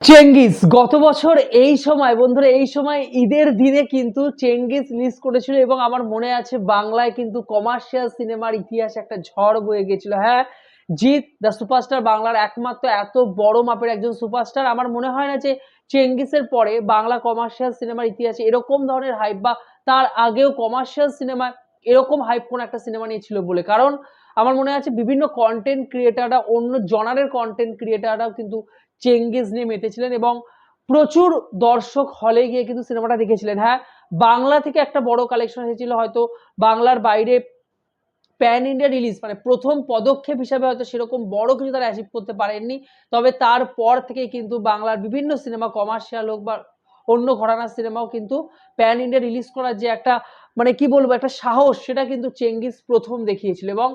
Genghis, গত বছর এই সময়, বন্ধুরা, এই সময় ঈদের দিনে কিন্তু চেঙ্গিস রিলিজ করেছিল এবং আমার মনে আছে বাংলায় কিন্তু কমার্শিয়াল সিনেমার ইতিহাসে একটা ঝড় বয়ে গেছিল। হ্যাঁ জিৎ দ্য সুপারস্টার বাংলার একমাত্র এত বড় মাপের একজন সুপারস্টার আমার মনে হয় না যে চেঙ্গিসের পরে বাংলা কমার্শিয়াল সিনেমার ইতিহাসে এরকম ধরনের হাইপ বা তার আগেও কমার্শিয়াল সিনেমা এরকম হাইপ কোন একটা সিনেমা নিয়ে ছিল বলে। কারণ আমার মনে আছে বিভিন্ন কন্টেন্ট ক্রিয়েটাররা অন্য জনারের কন্টেন্ট ক্রিয়েটাররাও কিন্তু চেঙ্গিস নিয়ে মেতেছিলেন এবং প্রচুর দর্শক হলে গিয়ে কিন্তু সিনেমাটা দেখেছিলেন। হ্যাঁ বাংলা থেকে একটা বড় কালেকশন এসেছিল হয়তো বাংলার বাইরে প্যান ইন্ডিয়া রিলিজ মানে প্রথম পদক্ষেপ হিসাবে হয়তো সেরকম বড় কিছু তারা অ্যাচিভ করতে পারেননি। তবে তারপর থেকে কিন্তু বাংলার বিভিন্ন সিনেমা কমার্শিয়াল হোক বা অন্য ঘরানার সিনেমাও কিন্তু প্যান ইন্ডিয়া রিলিজ করার যে একটা মানে কি বলব, একটা সাহস, সেটা কিন্তু চেঙ্গিস প্রথম দেখিয়েছিল। এবং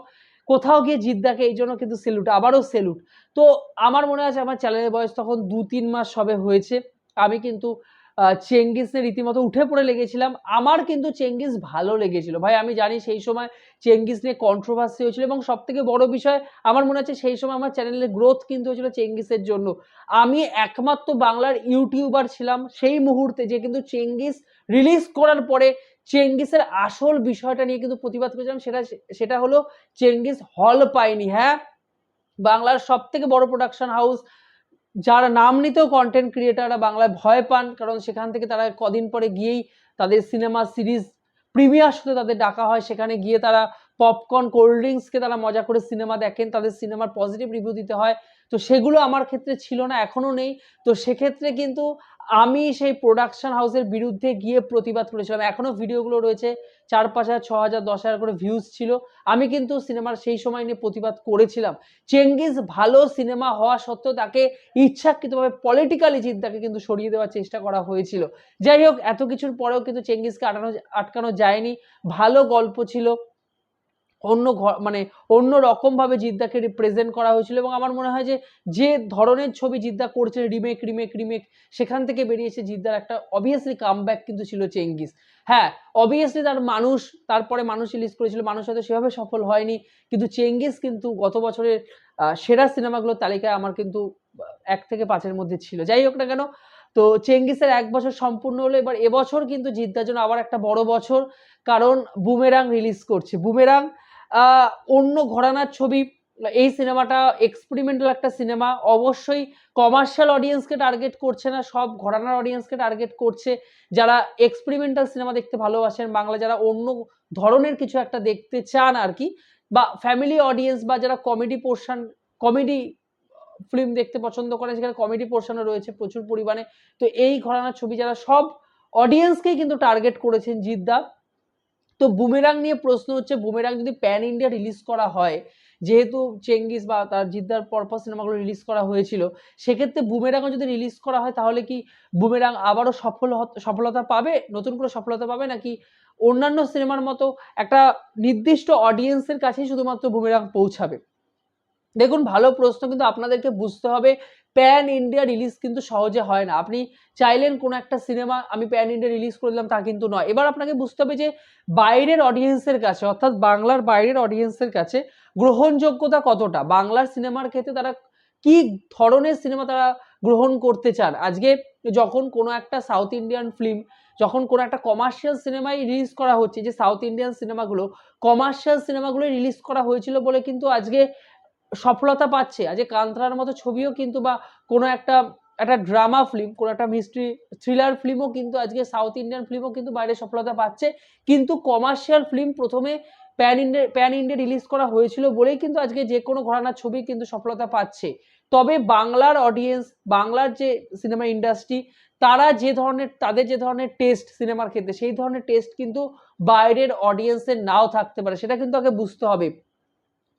কোথাও গিয়ে জিদ্দাকে এই জন্য কিন্তু সেলুট আবারও সেলুট তো আমার মনে আছে আমার চ্যানেলের বয়স তখন দু তিন মাস সবে হয়েছে। আমি কিন্তু আহ, চেঙ্গিসের রীতিমতো উঠে পড়ে লেগেছিলাম। আমার কিন্তু চেঙ্গিস ভালো লেগেছিল। ভাই আমি জানি সেই সময় চেঙ্গিস নিয়ে কন্ট্রোভার্সি হয়েছিল এবং সব থেকে বড় বিষয় আমার মনে আছে সেই সময় আমার চ্যানেলের গ্রোথ কিন্তু হয়েছিল চেঙ্গিসের জন্য। আমি একমাত্র বাংলার ইউটিউবার ছিলাম। সেই মুহূর্তে যে কিন্তু চেঙ্গিস রিলিজ করার পরে চেঙ্গিসের আসল বিষয়টা নিয়ে কিন্তু প্রতিবাদ করেছিলাম, সেটা সেটা হলো চেঙ্গিস হল পায়নি হ্যাঁ? বাংলার সব থেকে বড় প্রোডাকশন হাউস যারা নাম নিতেও কন্টেন্ট ক্রিয়েটাররা বাংলায় ভয় পান, কারণ সেখান থেকে তারা কদিন পরে গিয়েই তাদের সিনেমা সিরিজ প্রিমিয়ার শুতে তাদের ডাকা হয়, সেখানে গিয়ে তারা পপকর্ন কোল্ড ড্রিঙ্কসকে তারা মজা করে সিনেমা দেখেন, তাদের সিনেমার পজিটিভ রিভিউ দিতে হয়। তো সেগুলো আমার ক্ষেত্রে ছিল না এখনও নেই। তো সেক্ষেত্রে কিন্তু আমি সেই প্রোডাকশন হাউসের বিরুদ্ধে গিয়ে প্রতিবাদ করেছিলাম। এখনও ভিডিওগুলো রয়েছে চার পাঁচ হাজার ছ হাজার দশ হাজার করে ভিউজ ছিল। আমি কিন্তু সিনেমার সেই সময় নিয়ে প্রতিবাদ করেছিলাম। চেঙ্গিস ভালো সিনেমা হওয়া সত্ত্বেও তাকে ইচ্ছাকৃতভাবে পলিটিক্যালি জিদ্দাকে কিন্তু সরিয়ে দেওয়ার চেষ্টা করা হয়েছিল। যাই হোক, এত কিছুর পরেও কিন্তু চেঙ্গিসকে আটানো, আটকানো যায়নি। ভালো গল্প ছিল। অন্য মানে অন্য রকম ভাবে জিদ্দাকে রিপ্রেজেন্ট করা হয়েছিল এবং আমার মনে হয় যে যে ধরনের ছবি জিদ্দা করছে রিমেক রিমেক রিমেক সেখান থেকে বেরিয়েছে জিদ্দার একটা অবভিয়াসলি কামব্যাক কিন্তু ছিল চেঙ্গিস। হ্যাঁ অবভিয়াসলি তার মানুষ, তারপরে মানুষ রিলিজ করেছিল, মানুষ হয়তো সেভাবে সফল হয়নি, কিন্তু চেঙ্গিস কিন্তু গত বছরের সেরা সিনেমাগুলোর তালিকায় আমার কিন্তু এক থেকে পাঁচের মধ্যে ছিল। যাই হোক না কেন, তো চেঙ্গিসের এক বছর সম্পূর্ণ হলো, এবার এবছর কিন্তু জিদ্দার জন্য আবার একটা বড় বছর, কারণ বুমেরাং রিলিজ করছে। বুমেরাং অন্য ঘরানার ছবি, এই সিনেমাটা এক্সপেরিমেন্টাল একটা সিনেমা। অবশ্যই কমার্শিয়াল অডিয়েন্সকে টার্গেট করছে না, সব ঘরানার অডিয়েন্সকে টার্গেট করছে। যারা এক্সপেরিমেন্টাল সিনেমা দেখতে ভালোবাসেন, বাংলা যারা অন্য ধরনের কিছু একটা দেখতে চান আর কি, বা ফ্যামিলি অডিয়েন্স বা যারা কমেডি পোর্শন কমেডি ফিল্ম দেখতে পছন্দ করে সেখানে কমেডি পোর্শনও রয়েছে প্রচুর পরিমাণে। তো এই ঘরানার ছবি যারা সব অডিয়েন্সকেই কিন্তু টার্গেট করেছেন, জিদ্দা। তো বুমেরাং নিয়ে প্রশ্ন হচ্ছে, বুমেরাং যদি প্যান ইন্ডিয়া রিলিজ করা হয়, যেহেতু চেঙ্গিস বা তার জিদ্দার পরপর সিনেমাগুলো রিলিজ করা হয়েছিল, সেক্ষেত্রে বুমেরাংও যদি রিলিজ করা হয়, তাহলে কি বুমেরাং আবারও সফল সফলতা পাবে? নতুন করে সফলতা পাবে? নাকি অন্যান্য সিনেমার মতো একটা নির্দিষ্ট অডিয়েন্সের কাছেই শুধুমাত্র বুমেরাং পৌঁছাবে? দেখুন, ভালো প্রশ্ন কিন্তু আপনাদেরকে বুঝতে হবে। প্যান ইন্ডিয়া রিলিজ কিন্তু সহজে হয় না। আপনি চাইলেন কোনো একটা সিনেমা আমি প্যান ইন্ডিয়া রিলিজ করে দিলাম, তা কিন্তু নয়। এবার আপনাকে বুঝতে হবে যে, বাইরের অডিয়েন্সের কাছে, অর্থাৎ বাংলার বাইরের অডিয়েন্সের কাছে গ্রহণযোগ্যতা কতটা? বাংলার সিনেমার ক্ষেত্রে তারা কি ধরনের সিনেমা তারা গ্রহণ করতে চান? আজকে যখন কোনো একটা সাউথ ইন্ডিয়ান ফিল্ম যখন কোনো একটা কমার্শিয়াল সিনেমাই রিলিজ করা হচ্ছে, যে সাউথ ইন্ডিয়ান সিনেমাগুলো কমার্শিয়াল সিনেমাগুলো রিলিজ করা হয়েছিল বলে কিন্তু আজকে সফলতা পাচ্ছে। আজকে কান্তারার মতো ছবিও কিন্তু বা কোনো একটা একটা ড্রামা ফিল্ম কোনো একটা মিস্ট্রি থ্রিলার ফিল্মও কিন্তু আজকে সাউথ ইন্ডিয়ান ফিল্মও কিন্তু বাইরে সফলতা পাচ্ছে। কিন্তু কমার্শিয়াল ফিল্ম প্রথমে pan India pan India release করা হয়েছিল বলেই কিন্তু আজকে যে কোনো ঘরানার ছবি কিন্তু সফলতা পাচ্ছে। তবে বাংলার অডিয়েন্স বাংলার যে সিনেমা ইন্ডাস্ট্রি তারা যে ধরনের, তাদের যে ধরনের টেস্ট সিনেমার ক্ষেত্রে, সেই ধরনের টেস্ট কিন্তু বাইরের অডিয়েন্সের নাও থাকতে পারে। সেটা কিন্তু আগে বুঝতে হবে।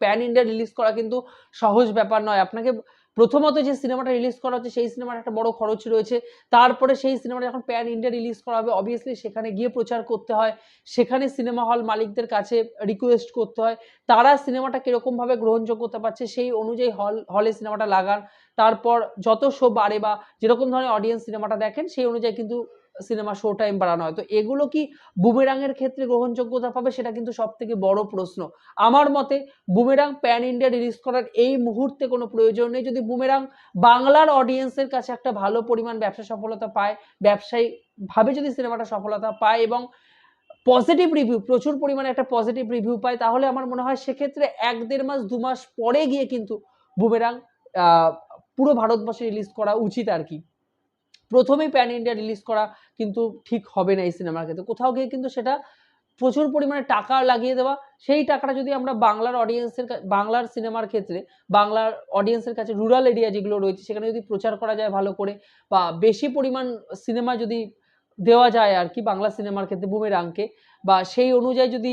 প্যান ইন্ডিয়া রিলিজ করা কিন্তু সহজ ব্যাপার নয়। আপনাকে প্রথমত যে সিনেমাটা রিলিজ করা হচ্ছে, সেই সিনেমার একটা বড় খরচ রয়েছে। তারপরে সেই সিনেমাটা যখন প্যান ইন্ডিয়া রিলিজ করা হবে অবভিয়াসলি সেখানে গিয়ে প্রচার করতে হয়। সেখানে সিনেমা হল মালিকদের কাছে রিকোয়েস্ট করতে হয়। তারা সিনেমাটা কিরকমভাবে গ্রহণযোগ্যতা পাচ্ছে সেই অনুযায়ী হল হলে সিনেমাটা লাগান। তারপর যত শো বাড়ে বা যেরকম ধরনের অডিয়েন্স সিনেমাটা দেখেন, সেই অনুযায়ী কিন্তু সিনেমা শো টাইম বাড়ানো হয়। তো এগুলো কি বুমেরাংয়ের ক্ষেত্রে গ্রহণযোগ্যতা পাবে? সেটা কিন্তু সব থেকে বড় প্রশ্ন। আমার মতে বুমেরাং প্যান ইন্ডিয়া রিলিজ করার এই মুহূর্তে কোনো প্রয়োজন নেই। যদি বুমেরাং বাংলার অডিয়েন্সের কাছে একটা ভালো পরিমাণ ব্যবসা সফলতা পায় ব্যবসায়িকভাবে যদি সিনেমাটা সফলতা পায় এবং পজিটিভ রিভিউ প্রচুর পরিমাণে একটা পজিটিভ রিভিউ পায়, তাহলে আমার মনে হয় সেক্ষেত্রে এক দেড় মাস, দু মাস পরে গিয়ে কিন্তু বুমেরাং পুরো ভারতবর্ষে রিলিজ করা উচিত আর কি। প্রথমেই প্যান ইন্ডিয়া রিলিজ করা কিন্তু ঠিক হবে না এই সিনেমার ক্ষেত্রে। কোথাও গিয়ে কিন্তু সেটা প্রচুর পরিমাণে টাকা লাগিয়ে দেওয়া, সেই টাকাটা যদি আমরা বাংলার অডিয়েন্সের বাংলার সিনেমার ক্ষেত্রে, বাংলার অডিয়েন্সের কাছে রুরাল এরিয়া যেগুলো রয়েছে, সেখানে যদি প্রচার করা যায় ভালো করে বা বেশি পরিমাণ সিনেমা যদি দেওয়া যায় আর কি, বাংলা সিনেমার ক্ষেত্রে বুমেরাংকে বা সেই অনুযায়ী যদি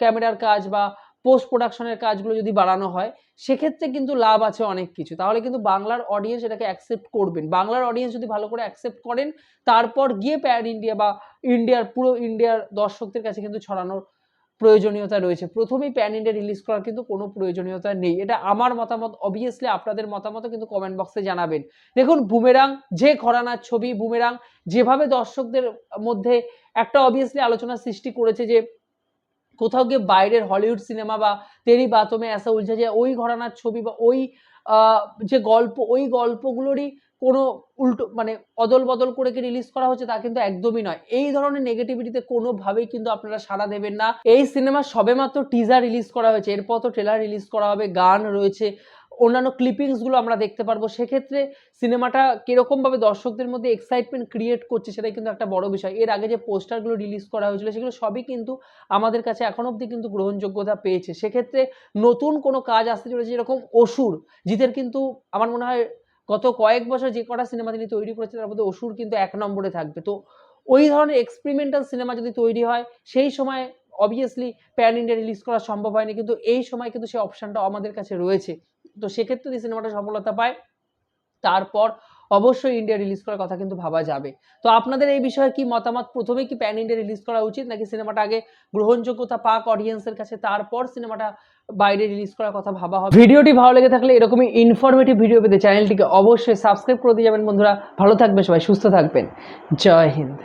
ক্যামেরার কাজ বা পোস্ট প্রোডাকশনের কাজগুলো যদি বাড়ানো হয়, সেক্ষেত্রে কিন্তু লাভ আছে অনেক কিছু। তাহলে কিন্তু বাংলার অডিয়েন্স এটাকে অ্যাকসেপ্ট করবেন। বাংলার অডিয়েন্স যদি ভালো করে অ্যাকসেপ্ট করেন, তারপর গিয়ে প্যান ইন্ডিয়া বা ইন্ডিয়ার পুরো ইন্ডিয়ার দর্শকদের কাছে কিন্তু ছড়ানোর প্রয়োজনীয়তা রয়েছে। প্রথমেই প্যান ইন্ডিয়া রিলিজ করার কিন্তু কোনো প্রয়োজনীয়তা নেই। এটা আমার মতামত। অবভিয়াসলি আপনাদের মতামত কিন্তু কমেন্ট বক্সে জানাবেন। দেখুন বুমেরাং যে ঘরানার ছবি বুমেরাং যেভাবে দর্শকদের মধ্যে একটা অবভিয়াসলি আলোচনা সৃষ্টি করেছে যে কোথাও গিয়ে বাইরের হলিউড সিনেমা বা তেরি বাতমে আসা উলঝা যে ওই ঘরানার ছবি বা ওই যে গল্প, ওই গল্পগুলোরই কোনো উল্টো মানে অদল বদল করে কি রিলিজ করা হচ্ছে তা কিন্তু একদমই নয়। এই ধরনের নেগেটিভিটিতে কোনোভাবেই কিন্তু আপনারা সাড়া দেবেন না। এই সিনেমা সবেমাত্র টিজার রিলিজ করা হয়েছে। এরপর তো ট্রেলার রিলিজ করা হবে, গান রয়েছে অন্যান্য ক্লিপিংসগুলো আমরা দেখতে পারব। সেক্ষেত্রে সিনেমাটা কীরকমভাবে দর্শকদের মধ্যে এক্সাইটমেন্ট ক্রিয়েট করছে সেটাই কিন্তু একটা বড় বিষয়। এর আগে যে পোস্টারগুলো রিলিজ করা হয়েছিল, সেগুলো সবই কিন্তু আমাদের কাছে এখন অবধি কিন্তু গ্রহণযোগ্যতা পেয়েছে। সেক্ষেত্রে নতুন কোনো কাজ আসতে চলেছে যেরকম অসুর, জিতের কিন্তু আমার মনে হয় গত কয়েক বছর যে কটা সিনেমা তিনি তৈরি করেছেন, তার মধ্যে অসুর কিন্তু এক নম্বরে থাকবে। তো ওই ধরনের এক্সপেরিমেন্টাল সিনেমা যদি তৈরি হয়, সেই সময় অবভিয়াসলি প্যান ইন্ডিয়া রিলিজ করা সম্ভব হয়নি, কিন্তু এই সময় কিন্তু সেই অপশানটা আমাদের কাছে রয়েছে। তো সেক্ষেত্রে যদি সিনেমাটা সফলতা পায়, তারপর অবশ্যই ইন্ডিয়া রিলিজ করার কথা কিন্তু ভাবা যাবে। তো আপনাদের এই বিষয়ে কি মতামত? প্রথমে কি প্যান ইন্ডিয়া রিলিজ করা উচিত, নাকি সিনেমাটা আগে গ্রহণযোগ্যতা পাক অডিয়েন্সের কাছে, তারপর সিনেমাটা বাইরে রিলিজ করার কথা ভাবা হবে? ভিডিওটি ভালো লেগে থাকলে এরকমই ইনফরমেটিভ ভিডিও পেতে চ্যানেলটিকে অবশ্যই সাবস্ক্রাইব করে দিয়ে যাবেন বন্ধুরা। ভালো থাকবে সবাই, সুস্থ থাকবেন। জয় হিন্দ।